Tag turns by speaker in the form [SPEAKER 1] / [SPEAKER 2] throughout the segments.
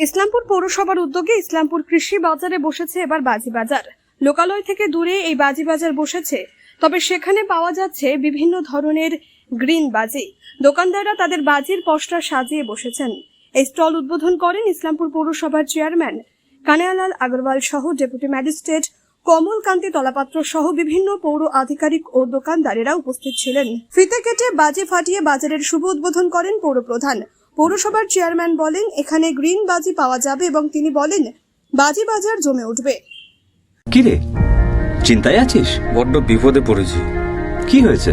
[SPEAKER 1] ইসলামপুর পৌরসভার উদ্যোগে ইসলামপুর কৃষি বাজারে বসেছে এবার বাজি বাজার। লোকালয় থেকে দূরে এই বাজি বাজার বসেছে। তবে সেখানে পাওয়া যাচ্ছে বিভিন্ন ধরনের গ্রিন বাজি। দোকানদাররা তাদের বাজির পসরা সাজিয়ে বসেছেন। এই স্টল উদ্বোধন করেন ইসলামপুর পৌরসভার চেয়ারম্যান কানায়ালাল আগরওয়াল সহ ডেপুটি ম্যাজিস্ট্রেট কমল কান্তি তলাপাত্র সহ বিভিন্ন পৌর আধিকারিক ও দোকানদারেরা উপস্থিত ছিলেন। ফিতে কেটে বাজি ফাটিয়ে বাজারের শুভ উদ্বোধন করেন পৌরপ্রধান। পৌরসভার চেয়ারম্যান বলেন এখানে গ্রিন বাজি পাওয়া যাবে এবং তিনি বলেন বাজি বাজার জমে উঠবে।
[SPEAKER 2] কিরে চিন্তায় আছিস?
[SPEAKER 3] বড্ড বিপদে পড়েছি।
[SPEAKER 2] কি হয়েছে?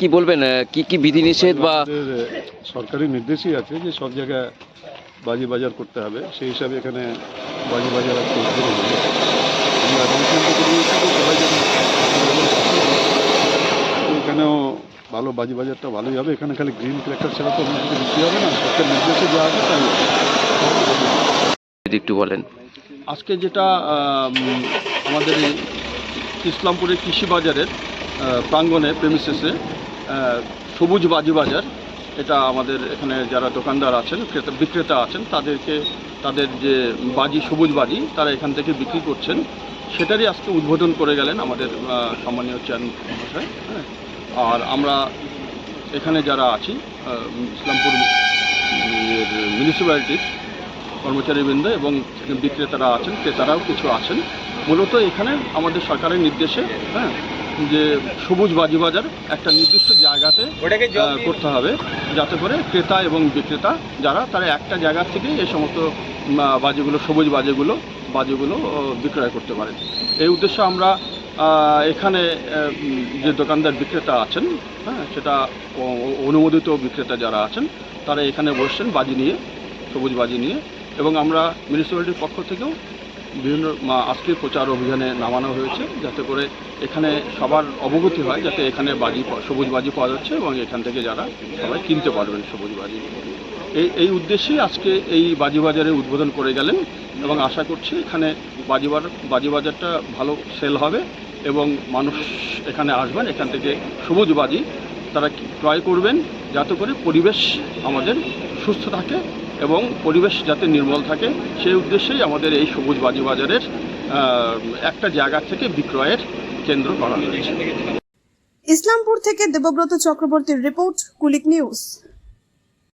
[SPEAKER 4] কি বলবেন কি কি বিধিনিষেধ বা
[SPEAKER 5] সরকারি নির্দেশই আছে যে সব জায়গায় বাজি বাজার করতে হবে। সেই হিসাবে এখানে বাজি বাজার এখানেও ভালো বাজি বাজারটা ভালোই হবে। এখানে খালি গ্রিন ক্র্যাকার ছাড়া তো অন্য কিছু বিক্রি হবে না। সরকার নির্দেশে যা আছে তাই
[SPEAKER 4] যদি একটু বলেন।
[SPEAKER 5] আজকে যেটা আমাদের ইসলামপুরের কৃষি বাজারের প্রাঙ্গণে প্রেমিসেসে সবুজ বাজি বাজার। এটা আমাদের এখানে যারা দোকানদার আছেন, ক্রেতা, বিক্রেতা আছেন, তাদেরকে, তাদের যে বাজি, সবুজ বাজি, তারা এখান থেকে বিক্রি করছেন। সেটারই আজকে উদ্বোধন করে গেলেন আমাদের সম্মানীয় চেয়ারম্যান মহাশয়। হ্যাঁ? আর আমরা এখানে যারা আছি ইসলামপুর মিউনিসিপ্যালিটির কর্মচারীবৃন্দ এবং বিক্রেতারা আছেন, ক্রেতারাও কিছু আছেন। মূলত এখানে আমাদের সরকারের নির্দেশে হ্যাঁ যে সবুজ বাজি বাজার একটা নির্দিষ্ট জায়গাতে করতে হবে যাতে করে ক্রেতা এবং বিক্রেতা যারা তারা একটা জায়গা থেকে এই সমস্ত বাজিগুলো সবুজ বাজিগুলো বাজিগুলো বিক্রয় করতে পারে। এই উদ্দেশ্যে আমরা এখানে যে দোকানদার বিক্রেতা আছেন হ্যাঁ সেটা অনুমোদিত বিক্রেতা যারা আছেন তারা এখানে বসছেন বাজি নিয়ে সবুজ বাজি নিয়ে এবং আমরা মিউনিসিপ্যালিটির পক্ষ থেকেও বিভিন্ন আজকের প্রচার অভিযানে নামানো হয়েছে, যাতে করে এখানে সবার অবগতি হয়, যাতে এখানে বাজি সবুজ বাজি পাওয়া যাচ্ছে এবং এখান থেকে যারা সবাই কিনতে পারবেন সবুজ বাজি এই এই উদ্দেশ্যেই আজকে এই বাজি বাজারে উদ্বোধন করে গেলেন এবং আশা করছি এখানে বাজি বার, বাজি বাজারটা ভালো সেল হবে এবং মানুষ এখানে আসবেন, এখান থেকে সবুজ বাজি তারা ক্রয় করবেন, যাতে করে পরিবেশ আমাদের সুস্থ থাকে এবং পরিবেশ যাতে নির্মল থাকে, সেই উদ্দেশ্যেই আমাদের এই সবুজ বাজি বাজারের একটা জায়গা থেকে বিক্রয়ের কেন্দ্র করা হয়েছে।
[SPEAKER 1] ইসলামপুর থেকে দেবব্রত চক্রবর্তীর রিপোর্ট, কুলিক নিউজ।